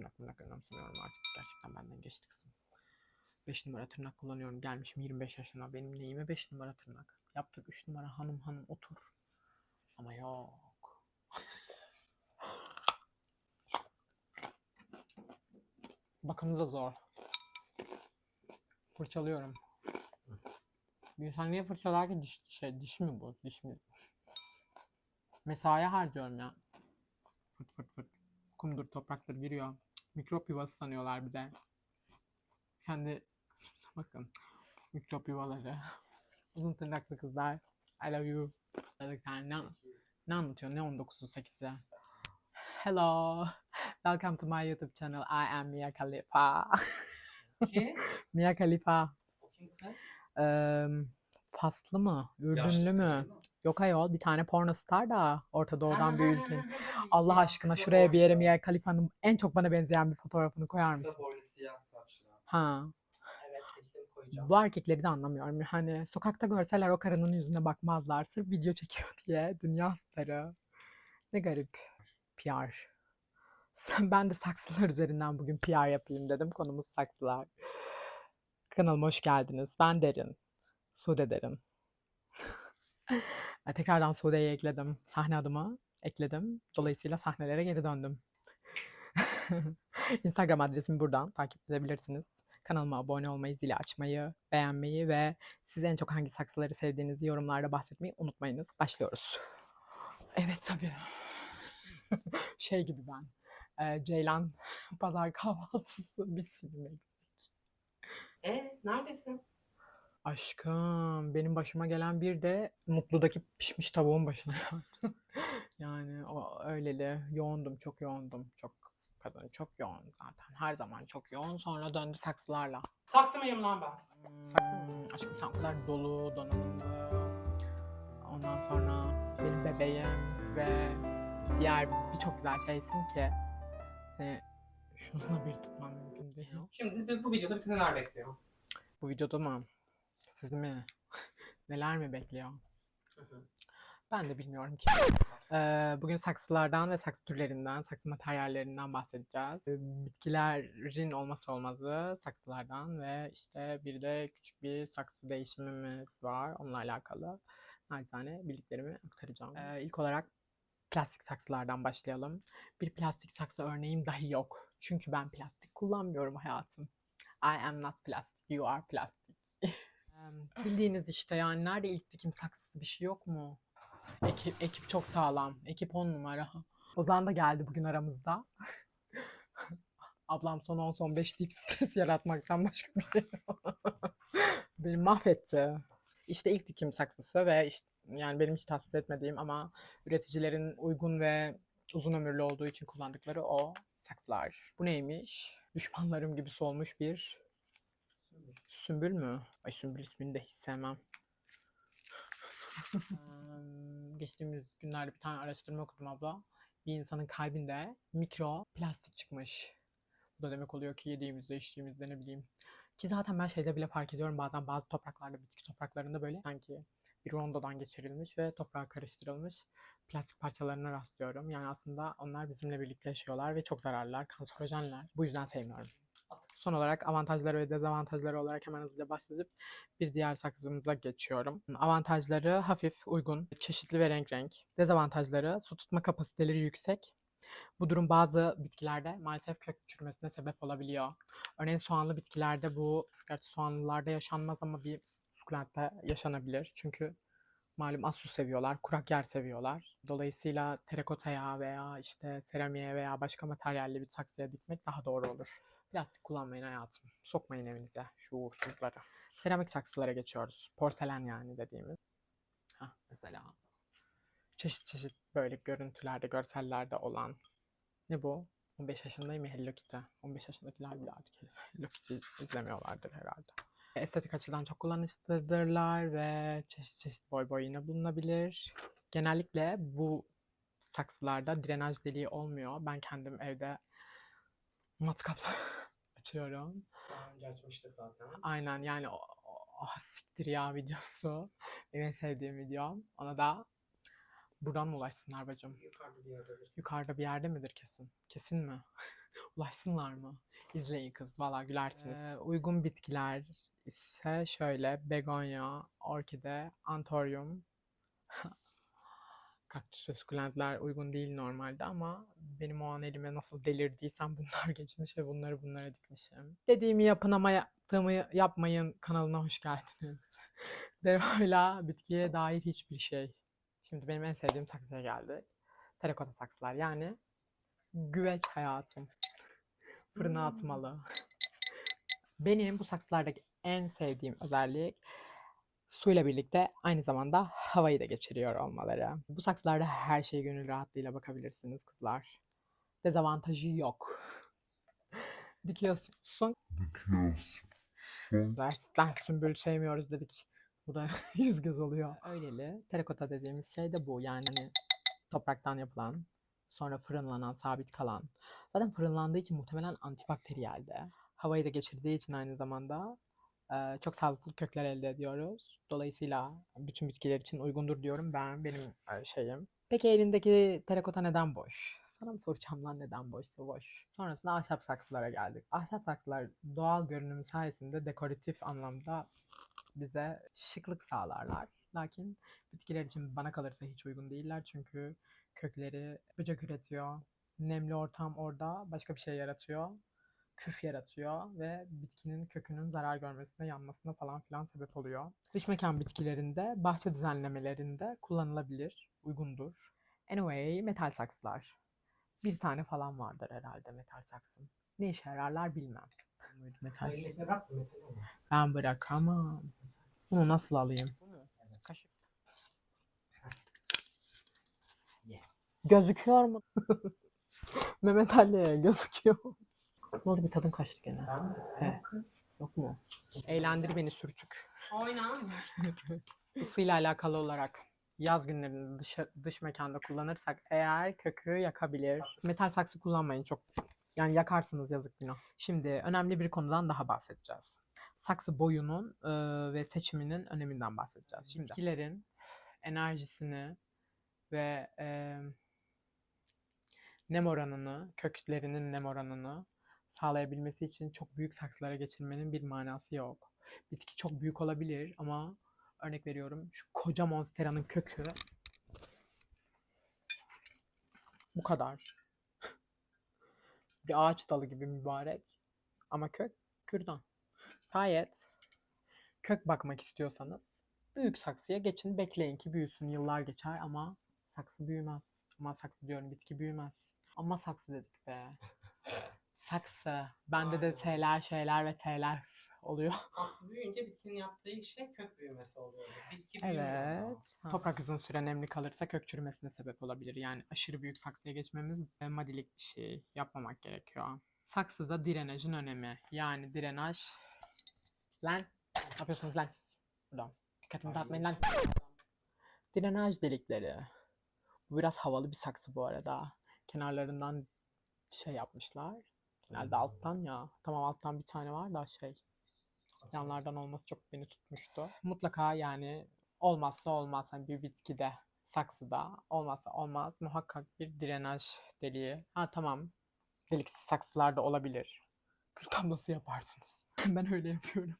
tırnak tırnak önemsemiyorum artık. Gerçekten benden geçti kızım. 5 numara tırnak kullanıyorum. Gelmişim 25 yaşına. Benim neyime 5 numara tırnak? Yaptık 3 numara hanım hanım otur. Ama yok. Bakımı da zor. Fırçalıyorum. Bir insan niye fırçalar ki diş, şey, diş mi bu? Diş mi? Mesai harcıyorum ya. Fırt fırt fırt. Kumdur topraktır giriyor. Mikrop yuvası sanıyorlar bir de. Kendi bakın mikrop yuvaları. Uzun tırnaklı kızlar. I love you. Tane ne, ne anlatıyor? Ne 19'u 8'i? Hello. Welcome to my YouTube channel. I am Mia Khalifa. Ki? Mia Khalifa. Kim? Eee, Faslı mı? Ürdünlü Yaşlı mü? Yok ayol bir tane porno star da Orta Doğu'dan bir ülkenin. Allah aşkına Kısa şuraya bir yere boylu. Mia Khalifa'nın en çok bana benzeyen bir fotoğrafını koyar mısın? Kısa boylu siyah saçlı. Ha. Evet kesin koyacağım. Bu erkekleri de anlamıyorum. Hani sokakta görseler o karının yüzüne bakmazlar. Sırf video çekiyor diye. Dünya starı. Ne garip. PR. Ben de saksılar üzerinden bugün PR yapayım dedim. Konumuz saksılar. Kanalıma hoş geldiniz. Ben Derin. Sude Derin. Tekrardan Sude'yi ekledim. Sahne adımı ekledim. Dolayısıyla sahnelere geri döndüm. Instagram adresimi buradan takip edebilirsiniz. Kanalıma abone olmayı, zili açmayı, beğenmeyi ve siz en çok hangi saksıları sevdiğinizi yorumlarda bahsetmeyi unutmayınız. Başlıyoruz. Evet tabii. şey gibi ben. e, Ceylan pazar kahvaltısı bir silim eksik. E neredesin? Aşkım benim başıma gelen bir de Mutlu'daki pişmiş tavuğun başına geldi. yani o öyleli yoğundum çok yoğundum çok kadın çok yoğun zaten her zaman çok yoğun sonra döndü saksılarla. Saksı mıyım lan ben? Saksı mı? Aşkım sen o kadar dolu donanımlı ondan sonra benim bebeğim ve diğer birçok güzel şeysin ki seni şununla bir tutmam mümkün değil. Şimdi bu- bu videoda bizi neler bekliyor? Bu videoda mı? Sizi mi? Neler mi bekliyor? Hı hı. Ben de bilmiyorum ki. Ee, bugün saksılardan ve saksı türlerinden, saksı materyallerinden bahsedeceğiz. Ee, Bitkilerin olmazsa olmazı saksılardan ve işte bir de küçük bir saksı değişimimiz var. Onunla alakalı naçizane bildiklerimi aktaracağım. Ee, ilk olarak plastik saksılardan başlayalım. Bir plastik saksı örneğim dahi yok. Çünkü ben plastik kullanmıyorum hayatım. I am not plastic, you are plastic. Bildiğiniz işte yani nerede ilk dikim saksısı bir şey yok mu? Ekip, ekip çok sağlam. Ekip on numara. Ozan da geldi bugün aramızda. Ablam son 10 son 5 deyip stres yaratmaktan başka bir şey yok. Beni mahvetti. İşte ilk dikim saksısı ve işte, yani benim hiç tasvip etmediğim ama üreticilerin uygun ve uzun ömürlü olduğu için kullandıkları o saksılar. Bu neymiş? Düşmanlarım gibi solmuş bir Sümbül mü? Ay Sümbül ismini de hiç sevmem. Geçtiğimiz günlerde bir tane araştırma okudum abla. Bir insanın kalbinde mikro plastik çıkmış. Bu da demek oluyor ki yediğimizde, içtiğimizde ne bileyim. Ki zaten ben şeyde bile fark ediyorum bazen bazı topraklarda, bitki topraklarında böyle sanki bir rondodan geçirilmiş ve toprağa karıştırılmış plastik parçalarına rastlıyorum. Yani aslında onlar bizimle birlikte yaşıyorlar ve çok zararlılar, kanserojenler. Bu yüzden sevmiyorum. Son olarak avantajları ve dezavantajları olarak hemen hızlıca bahsedip bir diğer saksımıza geçiyorum. Avantajları hafif, uygun, çeşitli ve renk renk. Dezavantajları su tutma kapasiteleri yüksek. Bu durum bazı bitkilerde maalesef kök çürümesine sebep olabiliyor. Örneğin soğanlı bitkilerde bu, gerçi soğanlılarda yaşanmaz ama bir sukulentte yaşanabilir. Çünkü malum az su seviyorlar, kurak yer seviyorlar. Dolayısıyla terakotaya veya işte seramiğe veya başka materyalli bir saksıya dikmek daha doğru olur. Plastik kullanmayın hayatım. Sokmayın evinize şu uğursuzları. Seramik saksılara geçiyoruz. Porselen yani dediğimiz. Ha mesela. Çeşit çeşit böyle görüntülerde, görsellerde olan. Ne bu? 15 yaşındayım ya Hello Kitty. 15 yaşındakiler bile artık Hello Kitty izlemiyorlardır herhalde. Estetik açıdan çok kullanışlıdırlar ve çeşit çeşit boy boy bulunabilir. Genellikle bu saksılarda drenaj deliği olmuyor. Ben kendim evde matkapla açıyorum. Daha önce açmıştık zaten. Aynen yani o, o- ah siktir ya videosu. Benim en sevdiğim video. Ona da buradan mı ulaşsınlar bacım? Yukarıda bir yerdedir. Yukarıda bir yerde midir kesin? Kesin mi? Ulaşsınlar mı? İzleyin kız. Valla gülersiniz. Ee, uygun bitkiler ise şöyle begonya, orkide, antorium, kaktüs ve sukulentler uygun değil normalde ama benim o an elime nasıl delirdiysem bunlar geçmiş ve bunları bunlara dikmişim. Dediğimi yapın ama yaptığımı yapmayın kanalına hoş geldiniz. Deroyla bitkiye dair hiçbir şey. Şimdi benim en sevdiğim saksıya geldik. Terakota saksılar yani güveç hayatım. Fırına atmalı. Benim bu saksılardaki en sevdiğim özellik suyla birlikte aynı zamanda havayı da geçiriyor olmaları. Bu saksılarda her şeye gönül rahatlığıyla bakabilirsiniz kızlar. Dezavantajı yok. Dikiyorsun. Dikiyorsun. Dersten sümbül sevmiyoruz dedik. Bu da yüz göz oluyor. Öyleli. Terakota dediğimiz şey de bu. Yani hani topraktan yapılan, sonra fırınlanan, sabit kalan. Zaten fırınlandığı için muhtemelen antibakteriyel de. Havayı da geçirdiği için aynı zamanda çok sağlıklı kökler elde ediyoruz. Dolayısıyla bütün bitkiler için uygundur diyorum ben. Benim şeyim. Peki elindeki terakota neden boş? Sana mı soracağım lan neden boşsa boş. Sonrasında ahşap saksılara geldik. Ahşap saksılar doğal görünümü sayesinde dekoratif anlamda bize şıklık sağlarlar. Lakin bitkiler için bana kalırsa hiç uygun değiller çünkü kökleri böcek üretiyor. Nemli ortam orada başka bir şey yaratıyor. Küf yaratıyor ve bitkinin kökünün zarar görmesine, yanmasına falan filan sebep oluyor. Dış mekan bitkilerinde, bahçe düzenlemelerinde kullanılabilir, uygundur. Anyway, metal saksılar. Bir tane falan vardır herhalde metal saksım. Ne işe yararlar bilmem. Metal. Ben bırakamam. Bunu nasıl alayım? Kaşık. Gözüküyor mu? Mehmet Ali gözüküyor. Ne oldu bir tadın kaçtı gene. He. Yok mu? Eğlendir beni sürtük. Oyna. Isıyla alakalı olarak yaz günlerinde dış, dış mekanda kullanırsak eğer kökü yakabilir. Metal saksı kullanmayın çok. Yani yakarsınız yazık günah. Şimdi önemli bir konudan daha bahsedeceğiz. Saksı boyunun e, ve seçiminin öneminden bahsedeceğiz. Şimdi bitkilerin enerjisini ve e, nem oranını, köklerinin nem oranını sağlayabilmesi için çok büyük saksılara geçirmenin bir manası yok. Bitki çok büyük olabilir ama örnek veriyorum şu koca monsteranın kökü bu kadar. Bir ağaç dalı gibi mübarek ama kök kürdan. Gayet kök bakmak istiyorsanız büyük saksıya geçin bekleyin ki büyüsün yıllar geçer ama saksı büyümez. Ama saksı diyorum bitki büyümez. Ama saksı dedik be. Saksı. Bende de Aynen. T'ler şeyler ve T'ler oluyor. Saksı büyüyünce bitkinin yaptığı şey kök büyümesi oluyor. Bitki. Evet. Toprak uzun süre nemli kalırsa kök çürümesine sebep olabilir. Yani aşırı büyük saksıya geçmemiz madilik bir şey. Yapmamak gerekiyor. Saksıda drenajın önemi. Yani drenaj... Lan! Ne yapıyorsunuz lan? Buradan. Dikkatimi dağıtmayın lan. Drenaj delikleri. Bu biraz havalı bir saksı bu arada. Kenarlarından şey yapmışlar. Genelde alttan ya. Tamam alttan bir tane var da şey. Yanlardan olması çok beni tutmuştu. Mutlaka yani olmazsa olmaz hani bir bitkide, saksıda olmazsa olmaz muhakkak bir drenaj deliği. Ha tamam. Deliksiz saksılar da olabilir. Kül tablası yaparsınız. ben öyle yapıyorum.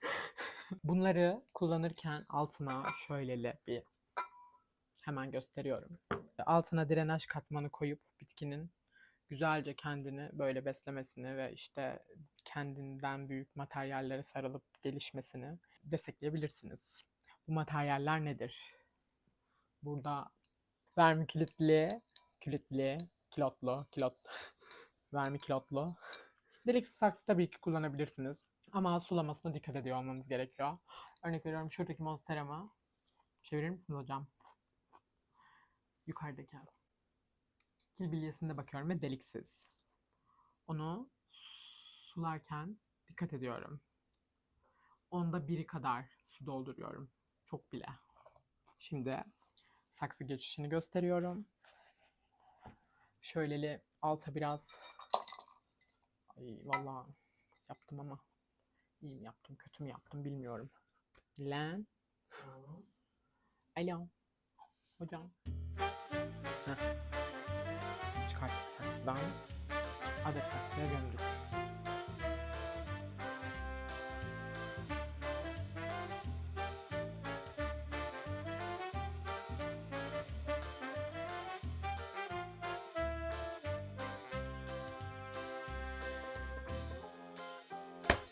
Bunları kullanırken altına şöyleli bir hemen gösteriyorum. Altına drenaj katmanı koyup bitkinin güzelce kendini böyle beslemesini ve işte kendinden büyük materyallere sarılıp gelişmesini destekleyebilirsiniz. Bu materyaller nedir? Burada vermikülitli, külitli, kilotlu, kilot, vermikilotlu. Deliksiz saksı tabii ki kullanabilirsiniz. Ama sulamasına dikkat ediyor olmanız gerekiyor. Örnek veriyorum şuradaki monsteramı. Çevirir misiniz hocam? Yukarıdaki. Kil bilyesinde bakıyorum ve deliksiz. Onu sularken dikkat ediyorum. Onda biri kadar su dolduruyorum. Çok bile. Şimdi saksı geçişini gösteriyorum. Şöyleli alta biraz Ay vallahi yaptım ama iyi mi yaptım kötü mü yaptım bilmiyorum. Lan. Alo. Hocam. Heh. Sade plastiğe döndük.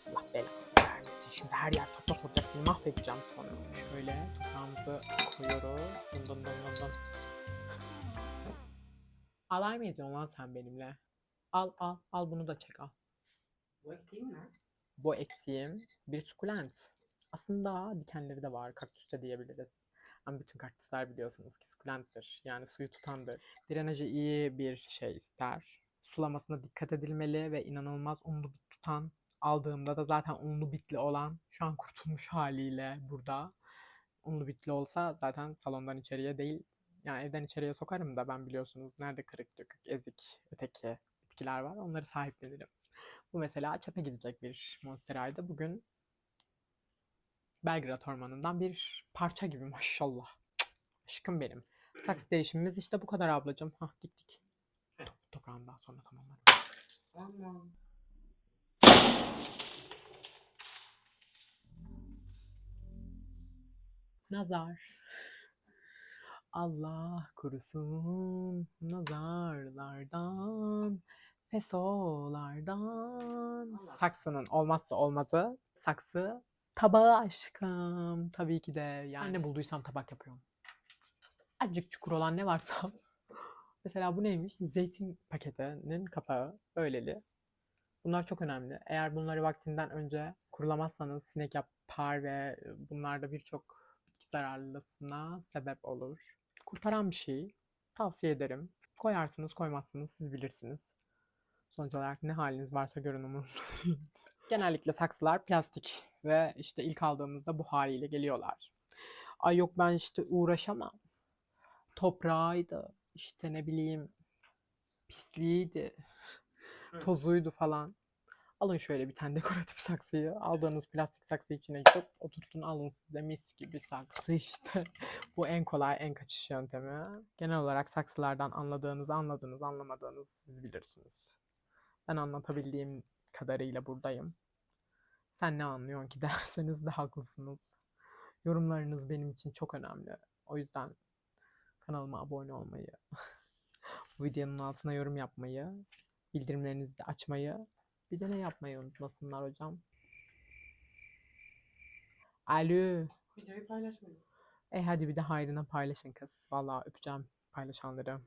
Allah belanı vermesin. Şimdi her yer toprak olacak. Seni mahvedeceğim sonra. Şöyle toprağımızı koyuyoruz. Dın dın dın dın dın. Alay mı ediyorsun lan sen benimle? Al al al bunu da çek al. Bu ektiğin ne? Bu eksiğim bir sukulent. Aslında dikenleri de var. Kaktüs de diyebiliriz. Ama bütün kaktüsler biliyorsunuz ki sukulenttir. Yani suyu tutandır. Drenajı iyi bir şey ister. Sulamasına dikkat edilmeli ve inanılmaz unlu bit tutan. Aldığımda da zaten unlu bitli olan şu an kurtulmuş haliyle burada. Unlu bitli olsa zaten salondan içeriye değil yani evden içeriye sokarım da ben biliyorsunuz nerede kırık dökük ezik öteki bitkiler var onları sahiplenirim. Bu mesela çöpe gidecek bir monsteraydı. Bugün Belgrad Ormanı'ndan bir parça gibi maşallah. Cık, Aşkım benim. Saks değişimimiz işte bu kadar ablacığım. Hah diktik. Top, toprağını daha sonra tamamlarım. Aman. Nazar. Allah korusun nazarlardan, fesolardan. Allah. Saksının olmazsa olmazı saksı tabağı aşkım. Tabii ki de yani ne bulduysam tabak yapıyorum. Azıcık çukur olan ne varsa. Mesela bu neymiş? Zeytin paketinin kapağı böyleli. Bunlar çok önemli. Eğer bunları vaktinden önce kurulamazsanız sinek yapar ve bunlar da birçok zararlısına sebep olur. Kurtaran bir şey. Tavsiye ederim. Koyarsınız koymazsınız siz bilirsiniz. Sonuç olarak ne haliniz varsa görün umurumda. Genellikle saksılar plastik ve işte ilk aldığımızda bu haliyle geliyorlar. Ay yok ben işte uğraşamam. Toprağıydı, işte ne bileyim pisliğiydi, Hı. tozuydu falan. Alın şöyle bir tane dekoratif saksıyı. Aldığınız plastik saksı içine gidip oturtun alın size mis gibi saksı işte. Bu en kolay, en kaçış yöntemi. Genel olarak saksılardan anladığınız, anladığınız, anlamadığınız siz bilirsiniz. Ben anlatabildiğim kadarıyla buradayım. Sen ne anlıyorsun ki derseniz de haklısınız. Yorumlarınız benim için çok önemli. O yüzden kanalıma abone olmayı, bu videonun altına yorum yapmayı, bildirimlerinizi de açmayı, bir de ne yapmayı unutmasınlar hocam. Alo. Videoyu paylaşmayın. E hadi bir de hayrına paylaşın kız. Vallahi öpeceğim paylaşanları.